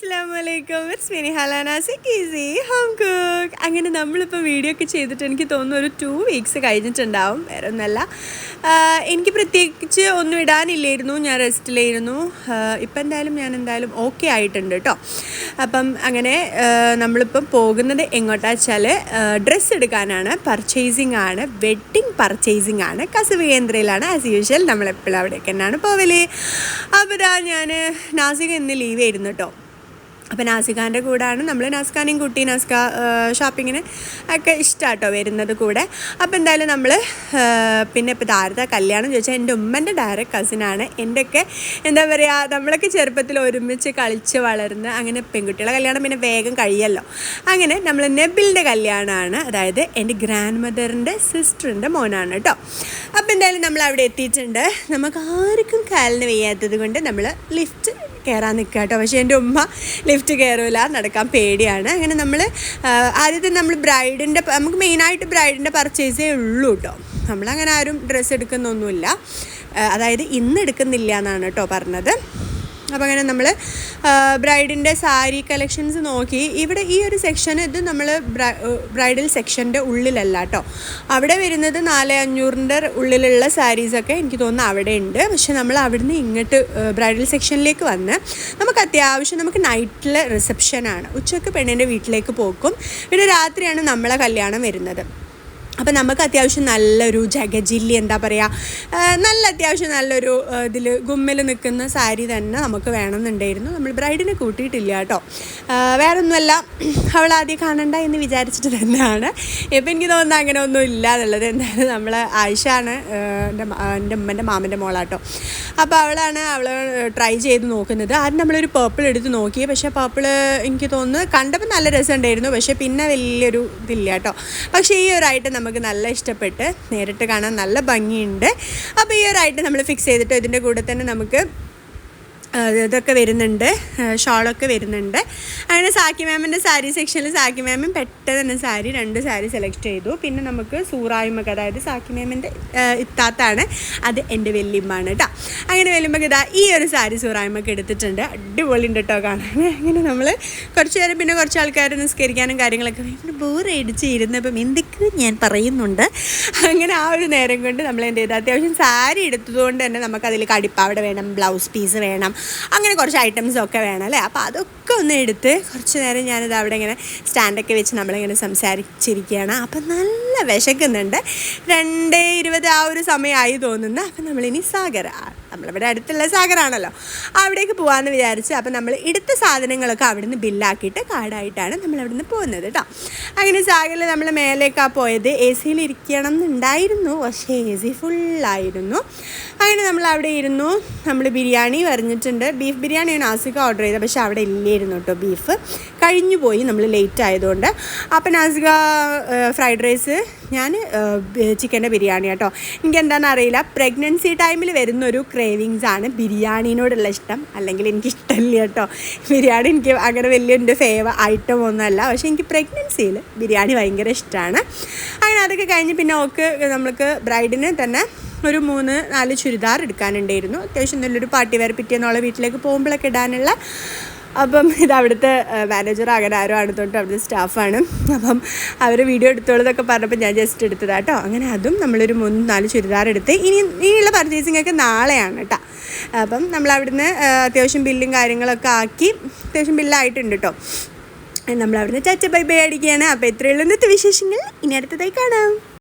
അസ്സാമലൈക്കും it's mini ഹലാനാസി കീസി ഹോം കുക്ക് അങ്ങനെ നമ്മളിപ്പോൾ വീഡിയോ ഒക്കെ ചെയ്തിട്ട് എനിക്ക് തോന്നുന്നു ഒരു ടു വീക്സ് കഴിഞ്ഞിട്ടുണ്ടാവും. വേറെ ഒന്നല്ല എനിക്ക് പ്രത്യേകിച്ച് ഒന്നും ഇടാനില്ലായിരുന്നു. ഞാൻ റെസ്റ്റിലായിരുന്നു ഇപ്പം എന്തായാലും ഞാൻ എന്തായാലും ഓക്കെ ആയിട്ടുണ്ട് കേട്ടോ അപ്പം അങ്ങനെ നമ്മളിപ്പം പോകുന്നത് എങ്ങോട്ടാ വെച്ചാൽ ഡ്രസ്സ് എടുക്കാനാണ്. പർച്ചേസിങ് ആണ്. വെഡ്ഡിങ് പർച്ചേസിങ് ആണ്. കസവ് കേന്ദ്രയിലാണ്. ആസ് യൂഷ്വൽ നമ്മളെപ്പോഴും അവിടേക്ക് തന്നെയാണ് പോവൽ. അപ്പോൾ ഞാൻ നാസിക ഇന്ന് ലീവ് ആയിരുന്നു കേട്ടോ അപ്പോൾ നാസിഖാന്റെ കൂടെയാണ് നമ്മൾ നാസ്ഖാനെയും കുട്ടി നാസ്ക ഷോപ്പിങ്ങിന് ഒക്കെ ഇഷ്ടമാട്ടോ വരുന്നത് കൂടെ. അപ്പോൾ എന്തായാലും നമ്മൾ പിന്നെ ഇപ്പോൾ താരത്തെ കല്യാണം ചോദിച്ചാൽ എന്റെ ഉമ്മന്റെ ഡയറക്റ്റ് കസിനാണ് എന്റെയൊക്കെ എന്താ പറയുക നമ്മളൊക്കെ ചെറുപ്പത്തിൽ ഒരുമിച്ച് കളിച്ച് വളർന്ന് അങ്ങനെ പെൺകുട്ടികളെ കല്യാണം പിന്നെ വേഗം കഴിയല്ലോ. അങ്ങനെ നമ്മൾ നെബിലിന്റെ കല്യാണമാണ്. അതായത് എന്റെ ഗ്രാൻഡ് മദറിന്റെ സിസ്റ്ററിന്റെ മോനാണ് കേട്ടോ. അപ്പോൾ എന്തായാലും നമ്മൾ അവിടെ എത്തിയിട്ടുണ്ട്. നമുക്ക് ആർക്കും കാലിന് വയ്യാത്തത് കൊണ്ട് നമ്മൾ ലിഫ്റ്റ് കയറാൻ നിൽക്കുക കേട്ടോ. പക്ഷേ എന്റെ ഉമ്മ ലിഫ്റ്റ് കയറില്ല നടക്കാൻ പേടിയാണ്. അങ്ങനെ നമ്മൾ ആദ്യത്തെ നമ്മൾ ബ്രൈഡിന്റെ നമുക്ക് മെയിനായിട്ട് ബ്രൈഡിന്റെ പർച്ചേസേ ഉള്ളൂ കേട്ടോ. നമ്മളങ്ങനെ ആരും ഡ്രസ്സ് എടുക്കുന്നൊന്നുമില്ല. അതായത് ഇന്ന് എടുക്കുന്നില്ല എന്നാണ് കേട്ടോ പറഞ്ഞത്. അപ്പോൾ അങ്ങനെ നമ്മൾ ബ്രൈഡിന്റെ സാരി കളക്ഷൻസ് നോക്കി. ഇവിടെ ഈ ഒരു സെക്ഷൻ ഇത് നമ്മൾ ബ്രൈഡൽ സെക്ഷന്റെ ഉള്ളിലല്ല കേട്ടോ. അവിടെ വരുന്നത് നാല് അഞ്ഞൂറിന്റെ ഉള്ളിലുള്ള സാരീസൊക്കെ എനിക്ക് തോന്നുന്നു അവിടെ ഉണ്ട്. പക്ഷെ നമ്മൾ അവിടുന്ന് ഇങ്ങോട്ട് ബ്രൈഡൽ സെക്ഷനിലേക്ക് വന്ന് നമുക്ക് അത്യാവശ്യം നമുക്ക് നൈറ്റിൽ റിസപ്ഷനാണ്. ഉച്ചയ്ക്ക് പെണ്ണിന്റെ വീട്ടിലേക്ക് പോക്കും പിന്നെ രാത്രിയാണ് നമ്മളെ കല്യാണം വരുന്നത്. അപ്പം നമുക്ക് അത്യാവശ്യം നല്ലൊരു ജഗജില്ലി എന്താ പറയുക നല്ല അത്യാവശ്യം നല്ലൊരു ഇതിൽ ഗുമ്മിൽ നിൽക്കുന്ന സാരി തന്നെ നമുക്ക് വേണമെന്നുണ്ടായിരുന്നു. നമ്മൾ ബ്രൈഡിനെ കൂട്ടിയിട്ടില്ല കേട്ടോ. വേറെ വേറൊന്നുമല്ല അവൾ ആദ്യം കാണണ്ട എന്ന് വിചാരിച്ചിട്ട് തന്നെയാണ്. ഇപ്പം എനിക്ക് തോന്നുന്നത് അങ്ങനെ ഒന്നും ഇല്ല എന്നുള്ളത് എന്തായാലും നമ്മൾ ആയിഷാണ് എന്റെ എന്റെ ഉമ്മന്റെ മാമന്റെ മോളാട്ടോ. അപ്പോൾ അവളാണ് അവൾ ട്രൈ ചെയ്ത് നോക്കുന്നത്. ആദ്യം നമ്മളൊരു പേർപ്പിൾ എടുത്ത് നോക്കി. പക്ഷേ പേർപ്പിൾ എനിക്ക് തോന്നുന്നു കണ്ടപ്പോൾ നല്ല രസമുണ്ടായിരുന്നു. പക്ഷേ പിന്നെ വലിയൊരു ഇതില്ല കേട്ടോ. പക്ഷേ ഈ ഒരു ഐറ്റം നമുക്ക് നല്ല ഇഷ്ടപ്പെട്ട് നേരിട്ട് കാണാൻ നല്ല ഭംഗിയുണ്ട്. അപ്പോൾ ഈ ഒരു ഐറ്റം നമ്മൾ ഫിക്സ് ചെയ്തിട്ട് ഇതിന്റെ കൂടെ തന്നെ നമുക്ക് ഇതൊക്കെ വരുന്നുണ്ട്. ഷോളൊക്കെ വരുന്നുണ്ട്. അങ്ങനെ സാക്കി മാമിന്റെ സാരി സെക്ഷനിൽ സാക്കി മാമും പെട്ടെന്ന് തന്നെ സാരി രണ്ട് സാരി സെലക്ട് ചെയ്തു. പിന്നെ നമുക്ക് സൂറായ്മക്ക് അതായത് സാക്കി മാമിന്റെ ഇത്താത്താണ്. അത് എന്റെ വെല്ലിമ്മാണ് കേട്ടോ അങ്ങനെ വെല്ലുമ്പോൾ ഇതാ ഈ ഒരു സാരി സൂറായ്മക്ക് എടുത്തിട്ടുണ്ട്. അടിപൊളി ഉണ്ട് കേട്ടോ കാണാൻ. അങ്ങനെ നമ്മൾ കുറച്ച് നേരം പിന്നെ കുറച്ച് ആൾക്കാർ നിസ്കരിക്കാനും കാര്യങ്ങളൊക്കെ പിന്നെ ബോർ അടിച്ച് ഇരുന്നപ്പം എന്തൊക്കെയും ഞാൻ പറയുന്നുണ്ട്. അങ്ങനെ ആ ഒരു നേരം കൊണ്ട് നമ്മൾ എന്ത് ചെയ്തു? അത്യാവശ്യം സാരി എടുത്തതുകൊണ്ട് തന്നെ നമുക്കതിൽ കടിപ്പാവട വേണം ബ്ലൗസ് പീസ് വേണം. അങ്ങനെ കുറച്ച് ഐറ്റംസൊക്കെ വേണം അല്ലേ? അപ്പോൾ അതൊക്കെ ഒന്ന് എടുത്ത് കുറച്ച് നേരം ഞാനിത് അവിടെ ഇങ്ങനെ സ്റ്റാൻഡൊക്കെ വെച്ച് നമ്മളിങ്ങനെ സംസാരിച്ചിരിക്കുകയാണ്. അപ്പം നല്ല വിശക്കുന്നുണ്ട്. രണ്ട് ഇരുപത് ആ ഒരു സമയമായി തോന്നുന്നു. അപ്പം നമ്മളിനി സാഗര നമ്മളിവിടെ അടുത്തുള്ള സാഗറാണല്ലോ അവിടേക്ക് പോകാമെന്ന് വിചാരിച്ച് അപ്പം നമ്മൾ എടുത്ത സാധനങ്ങളൊക്കെ അവിടുന്ന് ബില്ലാക്കിയിട്ട് കാർഡായിട്ടാണ് നമ്മൾ അവിടുന്ന് പോകുന്നത് കേട്ടോ. അങ്ങനെ സാഗറിൽ നമ്മൾ മേലേക്കാണ് പോയത് എ സിയിൽ ഇരിക്കണം എന്നുണ്ടായിരുന്നു. പക്ഷേ എ സി ഫുള്ളായിരുന്നു. അങ്ങനെ നമ്മൾ അവിടെ ഇരുന്നു. നമ്മൾ ബിരിയാണി പറഞ്ഞിട്ടുണ്ട്. ബീഫ് ബിരിയാണിയാണ് നാസിക ഓർഡർ ചെയ്തത്. പക്ഷേ അവിടെ ഇല്ലായിരുന്നു കേട്ടോ ബീഫ്. കഴിഞ്ഞു പോയി നമ്മൾ ലേറ്റ് ആയതുകൊണ്ട്. അപ്പം നാസിക ഫ്രൈഡ് റൈസ് ഞാൻ ചിക്കന്റെ ബിരിയാണി കേട്ടോ. എനിക്ക് എന്താണെന്ന് അറിയില്ല. പ്രഗ്നൻസി ടൈമിൽ വരുന്നൊരു ക്രേവിങ്സ് ആണ്. ബിരിയാണിനോടുള്ള ഇഷ്ടം. അല്ലെങ്കിൽ എനിക്ക് ഇഷ്ടമില്ല കേട്ടോ. ബിരിയാണി എനിക്ക് അങ്ങനെ വലിയ എന്റെ ഫേവ ഐറ്റം ഒന്നുമല്ല. പക്ഷേ എനിക്ക് പ്രഗ്നൻസിയിൽ ബിരിയാണി ഭയങ്കര ഇഷ്ടമാണ്. അങ്ങനെ അതൊക്കെ കഴിഞ്ഞ് പിന്നെ ഓക്ക് നമ്മൾക്ക് ബ്രൈഡിന് തന്നെ ഒരു മൂന്ന് നാല് ചുരിദാർ എടുക്കാനുണ്ടായിരുന്നു. അത്യാവശ്യം നല്ലൊരു പാർട്ടി വെയർ പിറ്റേന്നുള്ള വീട്ടിലേക്ക് പോകുമ്പോഴൊക്കെ ഇടാനുള്ള അപ്പം ഇത് അവിടുത്തെ മാനേജർ അങ്ങനെ ആരോ ആണ് തൊട്ട് അവിടുത്തെ സ്റ്റാഫാണ് അപ്പം അവർ വീഡിയോ എടുത്തോളതൊക്കെ പറഞ്ഞപ്പോൾ ഞാൻ ജസ്റ്റ് എടുത്തതാട്ടോ. അങ്ങനെ അതും നമ്മളൊരു മൂന്ന് നാല് ചുരിദാർ എടുത്ത് ഇനി ഇനിയുള്ള പർച്ചേസിംഗ് ഒക്കെ നാളെയാണ് കേട്ടോ അപ്പം നമ്മൾ അവിടുന്ന് അത്യാവശ്യം ബില്ലും കാര്യങ്ങളൊക്കെ ആക്കി അത്യാവശ്യം ബില്ലായിട്ടുണ്ട് കേട്ടോ നമ്മൾ അവിടുന്ന് ചച്ച ബൈ ബൈ അടിക്കുകയാണ്. അപ്പോൾ ഇത്രയുള്ള ഇന്നത്തെ വിശേഷങ്ങൾ. ഇനി അടുത്തതായി കാണാം.